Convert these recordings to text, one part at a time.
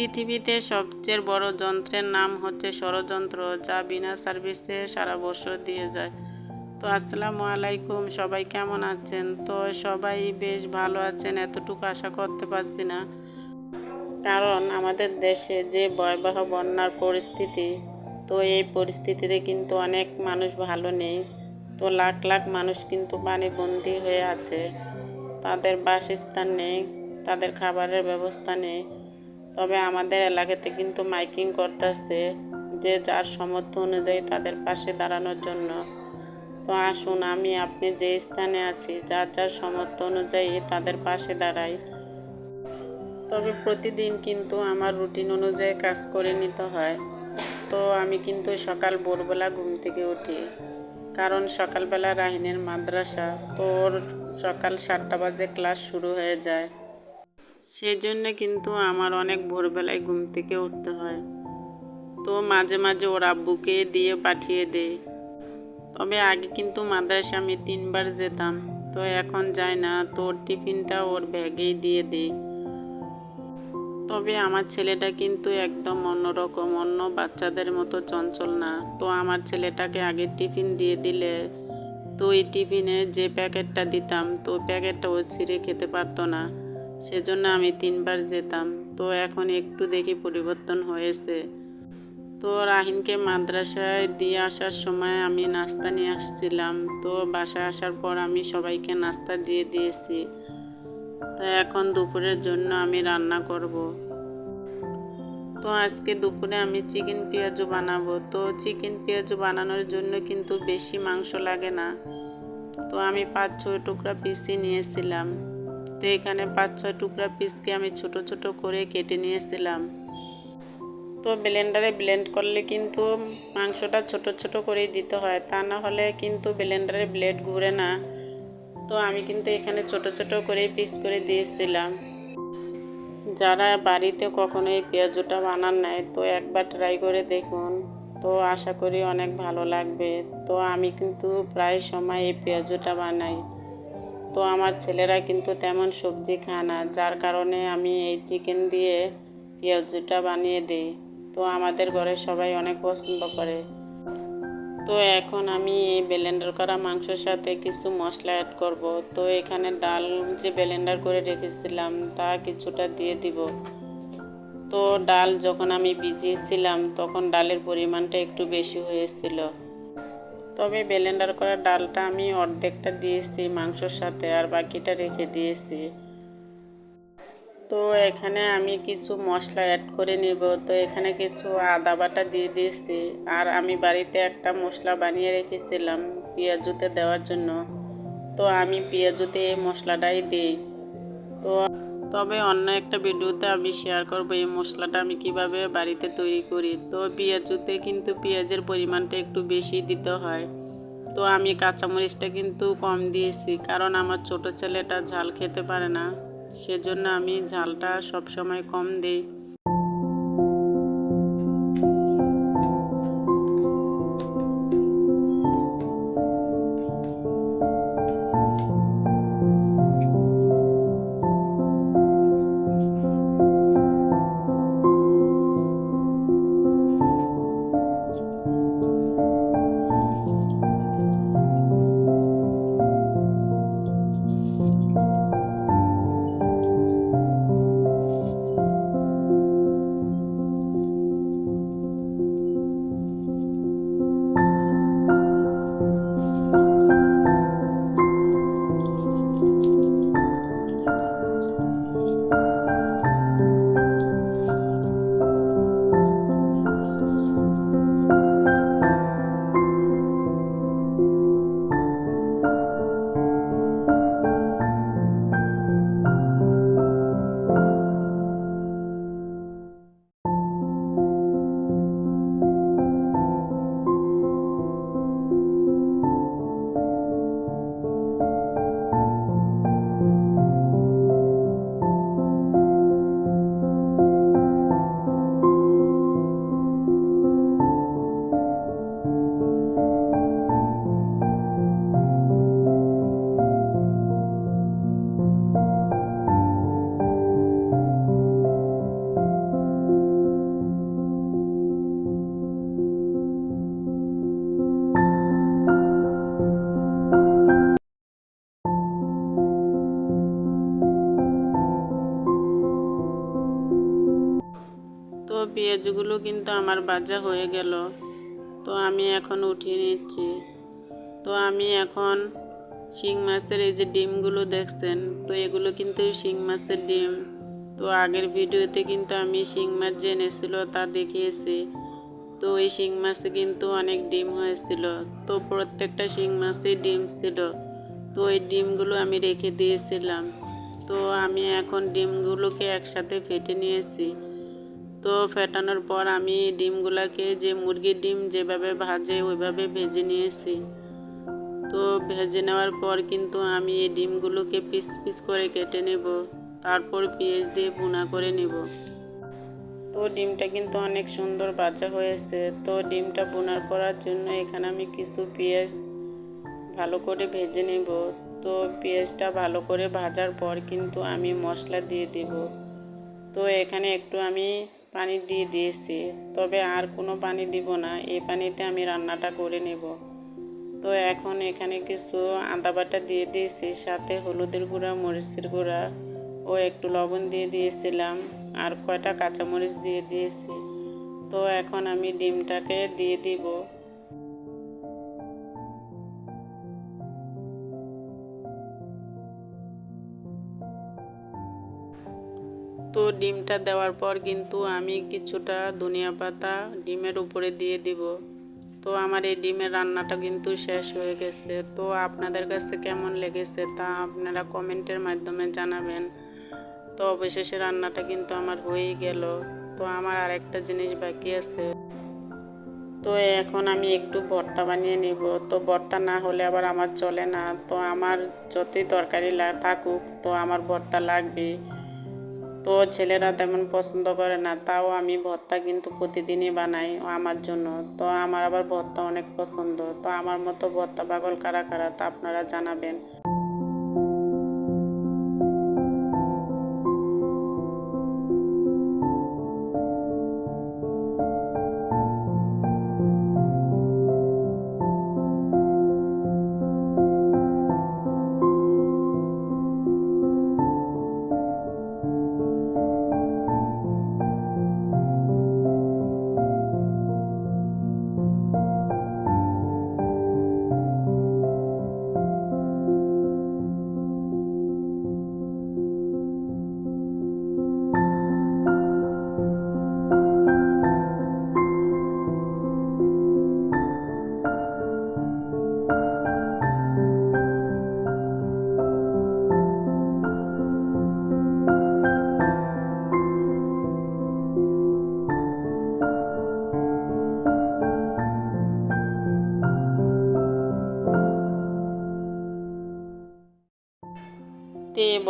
পৃথিবীতে সবচেয়ে বড় যন্ত্রের নাম হচ্ছে ষড়যন্ত্র, যা বিনা সার্ভিসে সারা বছর দিয়ে যায়। তো আসসালামু আলাইকুম, সবাই কেমন আছেন? তো সবাই বেশ ভালো আছেন, এতটুকু আশা করতে পারছি না। কারণ আমাদের দেশে যে ভয়াবহ বন্যার পরিস্থিতি, তো এই পরিস্থিতিতে কিন্তু অনেক মানুষ ভালো নেই। তো লাখ লাখ মানুষ কিন্তু পানিবন্দী হয়ে আছে। তাদের বাসস্থান নেই, তাদের খাবারের ব্যবস্থা নেই। তবে আমাদের এলাকাতে কিন্তু মাইকিং করতেছে যে যার সামর্থ্য অনুযায়ী তাদের পাশে দাঁড়ানোর জন্য। তো আসুন, আমি আপনি যে স্থানে আছি, যার যার সামর্থ্য অনুযায়ী তাদের পাশে দাঁড়াই। তবে প্রতিদিন কিন্তু আমার রুটিন অনুযায়ী কাজ করে নিতে হয়। তো আমি কিন্তু সকাল ভোরবেলা ঘুম থেকে উঠি। কারণ সকালবেলা রাহিনের মাদ্রাসা, তো ওর সকাল সাতটা বাজে ক্লাস শুরু হয়ে যায়। সেই জন্য কিন্তু আমার অনেক ভোরবেলায় ঘুম থেকে উঠতে হয়। তো মাঝে মাঝে ওর আব্বুকে দিয়ে পাঠিয়ে দেয় তবে আগে কিন্তু মাদ্রাসা আমি তিনবার যেতাম, তো এখন যায় না, তো ওর টিফিনটা ওর ব্যাগেই দিয়ে দিই। তবে আমার ছেলেটা কিন্তু একদম অন্যরকম, অন্য বাচ্চাদের মতো চঞ্চল না। তো আমার ছেলেটাকে আগে টিফিন দিয়ে দিলে, তো ওই টিফিনে যে প্যাকেটটা দিতাম, তো প্যাকেটটা ও ছিঁড়ে খেতে পারতো না। সেজন্য আমি তিনবার যেতাম। তো এখন একটু দেখি পরিবর্তন হয়েছে। তো রাহিনকে মাদ্রাসায় দিয়ে আসার সময় আমি নাস্তা নিয়ে আসছিলাম। তো বাসায় আসার পর আমি সবাইকে নাস্তা দিয়ে দিয়েছি। তো এখন দুপুরের জন্য আমি রান্না করব। তো আজকে দুপুরে আমি চিকেন পেঁয়াজও বানাবো। তো চিকেন পেঁয়াজু বানানোর জন্য কিন্তু বেশি মাংস লাগে না। তো আমি পাঁচ ছয় টুকরা পিসি নিয়েছিলাম। তো এখানে পাঁচ ছয় টুকরা পিসকে আমি ছোট ছোট করে কেটে নিয়েছিলাম। তো ব্লেন্ডারে ব্লেন্ড করলে কিন্তু মাংসটা ছোট ছোট করেই দিতে হয়, তা না হলে কিন্তু ব্লেন্ডারে ব্লেড ঘুরে না। তো আমি কিন্তু এখানে ছোট ছোট করে পিস করে দিয়েছিলাম। যারা বাড়িতে কখনো এই পেঁয়াজুটা বানান নেয় তো একবার ট্রাই করে দেখুন। তো আশা করি অনেক ভালো লাগবে। তো আমি কিন্তু প্রায় সময় এই পেঁয়াজুটা বানাই। তো আমার ছেলেরা কিন্তু তেমন সবজি খায় না, যার কারণে আমি এই চিকেন দিয়ে পেঁয়াজুটা বানিয়ে দিই। তো আমাদের ঘরে সবাই অনেক পছন্দ করে। তো এখন আমি এই ব্লেন্ডার করা মাংসের সাথে কিছু মশলা অ্যাড করব। তো এখানে ডাল যে ব্লেন্ডার করে রেখেছিলাম, তা কিছুটা দিয়ে দিব। তো ডাল যখন আমি ভিজিয়েছিলাম, তখন ডালের পরিমাণটা একটু বেশি হয়েছিল। তবে ব্লেন্ডার করা ডালটা আমি অর্ধেকটা দিয়েছি, মাংসর সাথে, আর বাকিটা রেখে দিয়েছি। তো এখানে আমি কিছু মশলা অ্যাড করে নিব। তো এখানে কিছু আদা বাটা দিয়ে দিয়েছি। আর আমি বাড়িতে একটা মশলা বানিয়ে রেখেছিলাম পেঁয়াজুতে দেওয়ার জন্য। তো আমি পেঁয়াজুতে এই মশলাটাই দিই। তো তবে অন্য একটা ভিডিওতে আমি শেয়ার করব এই মশলাটা আমি কীভাবে বাড়িতে তৈরি করি। তো পেঁয়াজুতে কিন্তু পেঁয়াজের পরিমাণটা একটু বেশি দিতে হয়। তো আমি কাঁচামরিচটা কিন্তু কম দিয়েছি, কারণ আমার ছোট ছেলেটা ঝাল খেতে পারে না। সেজন্য আমি ঝালটা সবসময় কম দিই। পেঁয়াজগুলো কিন্তু আমার ভাজা হয়ে গেল। তো আমি এখন উঠিয়ে নিচ্ছি। তো আমি এখন শিং মাছের এই যে ডিমগুলো দেখছেন, তো এগুলো কিন্তু শিং মাছের ডিম। তো আগের ভিডিওতে কিন্তু আমি শিং মাছ যে এনেছিল তা দেখিয়েছি। তো এই শিং মাছে কিন্তু অনেক ডিম হয়েছিল। তো প্রত্যেকটা শিং মাছেই ডিম ছিল। তো এই ডিমগুলো আমি রেখে দিয়েছিলাম। তো আমি এখন ডিমগুলোকে একসাথে ফেটে নিয়েছি। তো ফেটানোর পর আমি ডিমগুলোকে যে মুরগির ডিম যেভাবে ভাজে, ওইভাবে ভেজে নিয়েছি। তো ভেজে নেওয়ার পর কিন্তু আমি এই ডিমগুলোকে পিস পিস করে কেটে নেব। তারপর পেঁয়াজ দিয়ে ভুনা করে নেব। তো ডিমটা কিন্তু অনেক সুন্দর বাজা হয়েছে। তো ডিমটা বোনার করার জন্য এখানে আমি কিছু পেঁয়াজ ভালো করে ভেজে নেব। তো পেঁয়াজটা ভালো করে ভাজার পর কিন্তু আমি মশলা দিয়ে দেব। তো এখানে একটু আমি পানি দিয়ে দিয়েছি, তবে আর কোনো পানি দিব না এই পানিতে আমি রান্নাটা করে নেব। তো এখন এখানে কিছু আদা বাটা দিয়ে দিয়েছি, সাথে হলুদের গুঁড়া, মরিচের গুঁড়া ও একটু লবণ দিয়ে দিয়েছিলাম, আর কয়টা কাঁচামরিচ দিয়ে দিয়েছি। তো এখন আমি ডিমটাকে দিয়ে দিব। ডিমটা দেওয়ার পর কিন্তু আমি কিছুটা ধনিয়া পাতা ডিমের উপরে দিয়ে দিব। তো আমার এই ডিমের রান্নাটা কিন্তু শেষ হয়ে গেছে। তো আপনাদের কাছে কেমন লেগেছে তা আপনারা কমেন্টের মাধ্যমে জানাবেন। তো অবশেষে রান্নাটা কিন্তু আমার হয়েই গেল। তো আমার আরেকটা জিনিস বাকি আছে। তো এখন আমি একটু ভর্তা বানিয়ে নিব। তো ভর্তা না হলে আবার আমার চলে না। তো আমার যতই তরকারি থাকুক, তো আমার ভর্তা লাগবে তো ছেলেরা তেমন পছন্দ করে না, তাও আমি ভর্তা কিন্তু প্রতিদিনই বানাই আমার জন্য। তো আমার আবার ভর্তা অনেক পছন্দ। তো আমার মতো ভর্তা পাগল কারা কারা তা আপনারা জানাবেন।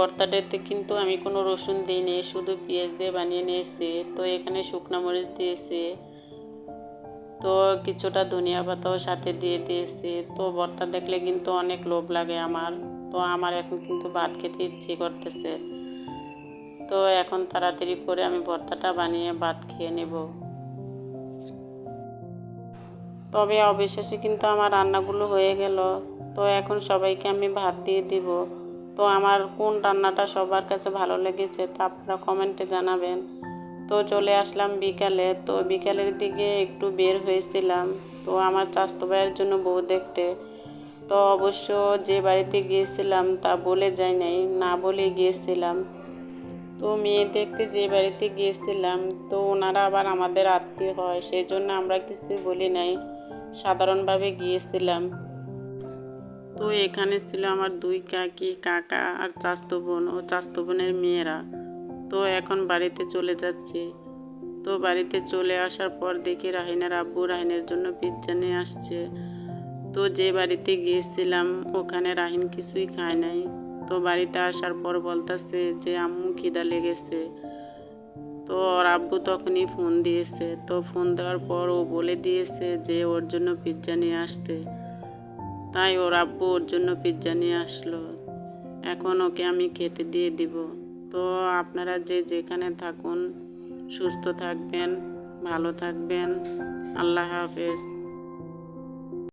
ভর্তাটাতে কিন্তু আমি কোনো রসুন দিইনি, শুধু পেঁয়াজ দিয়ে বানিয়ে নিয়ে নিয়েছি। তো এখানে শুকনো মরিচ দিয়েছি, তো কিছুটা ধনিয়া পাতাও সাথে দিয়ে দিয়েছি। তো ভর্তা দেখলে কিন্তু অনেক লোভ লাগে আমার। তো আমার এখন কিন্তু ভাত খেতে ইচ্ছে করতেছে। তো এখন তাড়াতাড়ি করে আমি ভর্তাটা বানিয়ে ভাত খেয়ে নেব। তবে অবশেষে কিন্তু আমার রান্নাগুলো হয়ে গেল। তো এখন সবাইকে আমি ভাত দিয়ে দিব। তো আমার কোন রান্নাটা সবার কাছে ভালো লেগেছে তা আপনারা কমেন্টে জানাবেন। তো চলে আসলাম বিকালে, তো বিকালের দিকে একটু বের হয়েছিলাম। তো আমার চাস্তো ভাইয়ের জন্য বউ দেখতে। তো অবশ্য যে বাড়িতে গিয়েছিলাম তা বলে যাই নাই, না বলে গিয়েছিলাম। তো মেয়ে দেখতে যে বাড়িতে গিয়েছিলাম, তো ওনারা আবার আমাদের আত্মীয় হয় সেই জন্য আমরা কিছু বলি নাই। সাধারণভাবে গিয়েছিলাম। তো এখানে ছিল আমার দুই কাকি, কাকা আর চাস্তো বোন। ও চাস্তো বোনের মেয়েরা। তো এখন বাড়িতে চলে যাচ্ছি। তো বাড়িতে চলে আসার পর দেখি রাহিনার আব্বু রাহিনের জন্য পিৎজা নিয়ে আসছে। তো যে বাড়িতে গিয়েছিলাম, ওখানে রাহিন কিছুই খায় নাই। তো বাড়িতে আসার পর বলতেছে যে, আম্মু খিদা লেগেছে। তো ওর আব্বু তখনই ফোন দিয়েছে। তো ফোন দেওয়ার পর ও বলে দিয়েছে যে, ওর জন্য পিৎজা নিয়ে আসতে। তাই ওর আব্বু ওর জন্য পিৎজা নিয়ে আসলো। এখন ওকে আমি খেতে দিয়ে দিব। তো আপনারা যে যেখানে থাকুন, সুস্থ থাকবেন, ভালো থাকবেন। আল্লাহ হাফেজ।